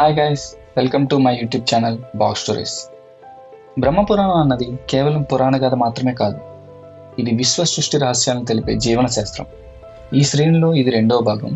Hi guys welcome to my youtube channel box stories Brahmapuranam అన్నది కేవలం పురాణ కథ మాత్రమే కాదు ఇది విశ్వ సృష్టి రహస్యాలను తెలిపే జీవన శాస్త్రం. ఈ శ్రేణిలో ఇది రెండవ భాగం.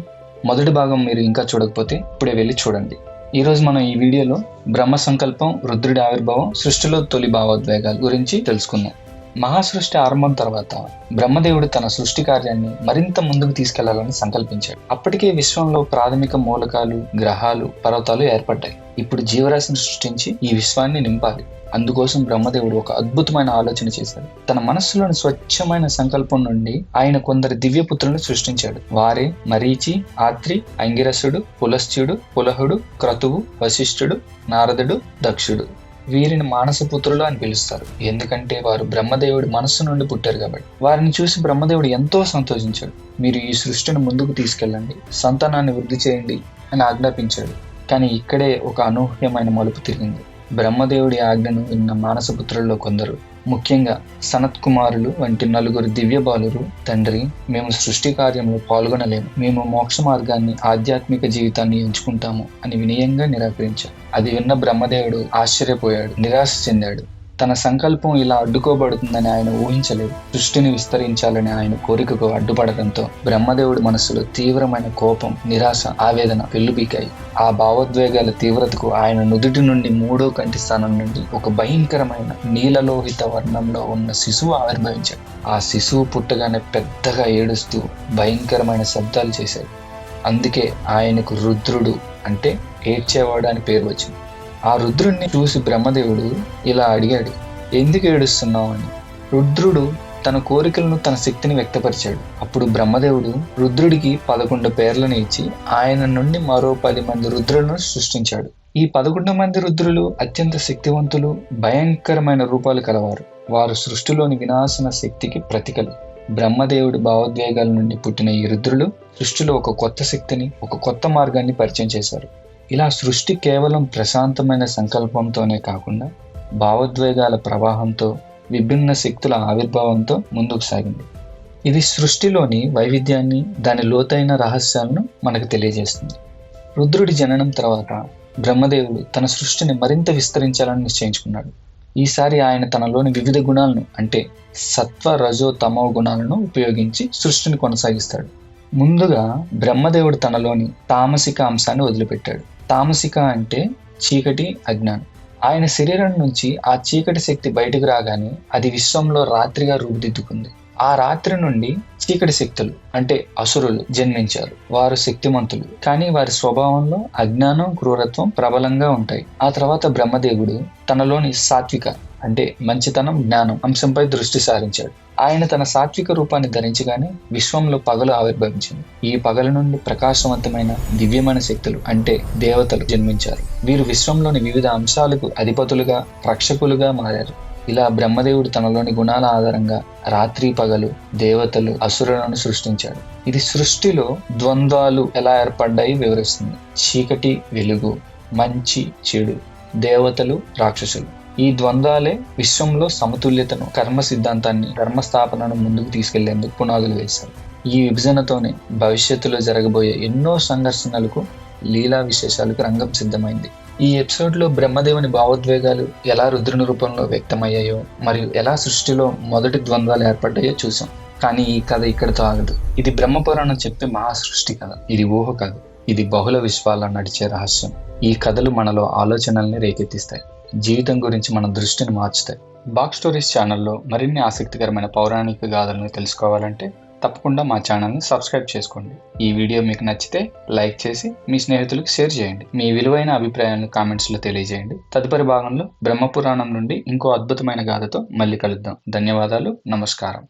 మొదటి భాగం మీరు ఇంకా చూడకపోతే ఇప్పుడే వెళ్ళి చూడండి. ఈరోజు మనం ఈ వీడియోలో బ్రహ్మ సంకల్పం రుద్రుడి ఆవిర్భావం సృష్టిలో తొలి భావోద్వేగాల గురించి తెలుసుకుందాం. మహాసృష్టి ఆరంభం తర్వాత బ్రహ్మదేవుడు తన సృష్టి కార్యాన్ని మరింత ముందుకు తీసుకెళ్ళాలని సంకల్పించాడు. అప్పటికే విశ్వంలో ప్రాథమిక మూలకాలు గ్రహాలు పర్వతాలు ఏర్పడ్డాయి. ఇప్పుడు జీవరాశిని సృష్టించి ఈ విశ్వాన్ని నింపాలి. అందుకోసం బ్రహ్మదేవుడు ఒక అద్భుతమైన ఆలోచన చేశాడు. తన మనస్సులోని స్వచ్ఛమైన సంకల్పం నుండి ఆయన కొందరు దివ్యపుత్రులను సృష్టించాడు. వారే మరీచి ఆత్రి అంగిరసుడు పులశ్చుడు పులహుడు క్రతువు వశిష్ఠుడు నారదుడు దక్షుడు. వీరిని మానసపుత్రులు అని పిలుస్తారు. ఎందుకంటే వారు బ్రహ్మదేవుడి మనస్సు నుండి పుట్టారు కాబట్టి. వారిని చూసి బ్రహ్మదేవుడు ఎంతో సంతోషించాడు. మీరు ఈ సృష్టిని ముందుకు తీసుకెళ్ళండి. సంతానాన్ని వృద్ధి చేయండి అని ఆజ్ఞాపించాడు. కానీ ఇక్కడే ఒక అనూహ్యమైన మలుపు తిరిగింది. బ్రహ్మదేవుడి ఆజ్ఞను విన్న మానసపుత్రుల్లో కొందరు ముఖ్యంగా సనత్ కుమారులు వంటి నలుగురు దివ్య బాలురు తండ్రి మేము సృష్టి కార్యంలో పాల్గొనలేము. మేము మోక్ష మార్గాన్ని ఆధ్యాత్మిక జీవితాన్ని ఎంచుకుంటాము అని వినయంగా నిరాకరించారు. అది విన్న బ్రహ్మదేవుడు ఆశ్చర్యపోయాడు నిరాశ చెందాడు. తన సంకల్పం ఇలా అడ్డుకోబడుతుందని ఆయన ఊహించలేదు. సృష్టిని విస్తరించాలని ఆయన కోరికకు అడ్డుపడటంతో బ్రహ్మదేవుడి మనస్సులో తీవ్రమైన కోపం నిరాశ ఆవేదన పెళ్ళుబీకాయి ఆ భావోద్వేగాల తీవ్రతకు ఆయన నుదుటి నుండి మూడో కంటి స్థానం నుండి ఒక భయంకరమైన నీలలోహిత వర్ణంలో ఉన్న శిశువు ఆవిర్భవించాడు. ఆ శిశువు పుట్టగానే పెద్దగా ఏడుస్తూ భయంకరమైన శబ్దాలు చేశాడు. అందుకే ఆయనకు రుద్రుడు అంటే ఏడ్చేవాడు అని పేరు వచ్చింది. ఆ రుద్రుణ్ణి చూసి బ్రహ్మదేవుడు ఇలా అడిగాడు ఎందుకు ఏడుస్తున్నావు అని? రుద్రుడు తన కోరికలను తన శక్తిని వ్యక్తపరిచాడు. అప్పుడు బ్రహ్మదేవుడు రుద్రుడికి పదకొండు పేర్లను ఇచ్చి ఆయన నుండి మరో పది మంది రుద్రులను సృష్టించాడు. ఈ పదకొండు మంది రుద్రులు అత్యంత శక్తివంతులు భయంకరమైన రూపాలు కలవారు. వారు సృష్టిలోని వినాశన శక్తికి ప్రతికలు. బ్రహ్మదేవుడి భావోద్వేగాల నుండి పుట్టిన ఈ రుద్రులు సృష్టిలో ఒక కొత్త శక్తిని ఒక కొత్త మార్గాన్ని పరిచయం చేశారు. ఇలా సృష్టి కేవలం ప్రశాంతమైన సంకల్పంతోనే కాకుండా భావోద్వేగాల ప్రవాహంతో విభిన్న శక్తుల ఆవిర్భావంతో ముందుకు సాగింది. ఇది సృష్టిలోని వైవిధ్యాన్ని దాని లోతైన రహస్యాలను మనకు తెలియజేస్తుంది. రుద్రుడి జననం తర్వాత బ్రహ్మదేవుడు తన సృష్టిని మరింత విస్తరించాలని నిశ్చయించుకున్నాడు. ఈసారి ఆయన తనలోని వివిధ గుణాలను అంటే సత్వ రజో తమో గుణాలను ఉపయోగించి సృష్టిని కొనసాగిస్తాడు. ముందుగా బ్రహ్మదేవుడు తనలోని తామసిక అంశాన్ని వదిలిపెట్టాడు. తామసిక అంటే చీకటి అజ్ఞానం. ఆయన శరీరం నుంచి ఆ చీకటి శక్తి బయటకు రాగానే అది విశ్వంలో రాత్రిగా రూపుదిద్దుకుంది. ఆ రాత్రి నుండి చీకటి శక్తులు అంటే అసురులు జన్మించారు. వారు శక్తిమంతులు. కానీ వారి స్వభావంలో అజ్ఞానం క్రూరత్వం ప్రబలంగా ఉంటాయి. ఆ తర్వాత బ్రహ్మదేవుడు తనలోని సాత్విక అంటే మంచితనం జ్ఞానం అంశంపై దృష్టి సారించాడు. ఆయన తన సాత్విక రూపాన్ని ధరించగానే విశ్వంలో పగలు ఆవిర్భవించింది. ఈ పగల నుండి ప్రకాశవంతమైన దివ్యమైన శక్తులు అంటే దేవతలు జన్మించారు. వీరు విశ్వంలోని వివిధ అంశాలకు అధిపతులుగా రక్షకులుగా మారారు. ఇలా బ్రహ్మదేవుడు తనలోని గుణాల ఆధారంగా రాత్రి పగలు దేవతలు అసురులను సృష్టించాడు. ఇది సృష్టిలో ద్వంద్వాలు ఎలా ఏర్పడ్డాయి వివరిస్తుంది. చీకటి వెలుగు మంచి చెడు దేవతలు రాక్షసులు. ఈ ద్వంద్వాలే విశ్వంలో సమతుల్యతను కర్మ సిద్ధాంతాన్ని ధర్మస్థాపనను ముందుకు తీసుకెళ్ళేందుకు పునాదులు వేశారు ఈ విభజనతోనే భవిష్యత్తులో జరగబోయే ఎన్నో సంఘర్షణలకు లీలా విశేషాలకు రంగం సిద్ధమైంది. ఈ ఎపిసోడ్లో బ్రహ్మదేవుని భావోద్వేగాలు ఎలా రుద్రుని రూపంలో వ్యక్తమయ్యాయో మరియు ఎలా సృష్టిలో మొదటి ద్వంద్వాలు ఏర్పడ్డాయో చూసాం. కానీ ఈ కథ ఇక్కడితో ఆగదు. ఇది బ్రహ్మపురాణం చెప్పే మహాసృష్టి కథ. ఇది ఊహ కాదు. ఇది బహుళ విశ్వాల్లో నడిచే రహస్యం. ఈ కథలు మనలో ఆలోచనల్ని రేకెత్తిస్తాయి. జీవితం గురించి మన దృష్టిని మార్చుతాయి. బాక్ స్టోరీస్ ఛానల్లో మరిన్ని ఆసక్తికరమైన పౌరాణిక గాథలను తెలుసుకోవాలంటే తప్పకుండా మా ఛానల్ని సబ్స్క్రైబ్ చేసుకోండి. ఈ వీడియో మీకు నచ్చితే లైక్ చేసి మీ స్నేహితులకు షేర్ చేయండి. మీ విలువైన అభిప్రాయాలను కామెంట్స్లో తెలియజేయండి. తదుపరి భాగంలో బ్రహ్మపురాణం నుండి ఇంకో అద్భుతమైన గాథతో మళ్ళీ కలుద్దాం. ధన్యవాదాలు. నమస్కారం.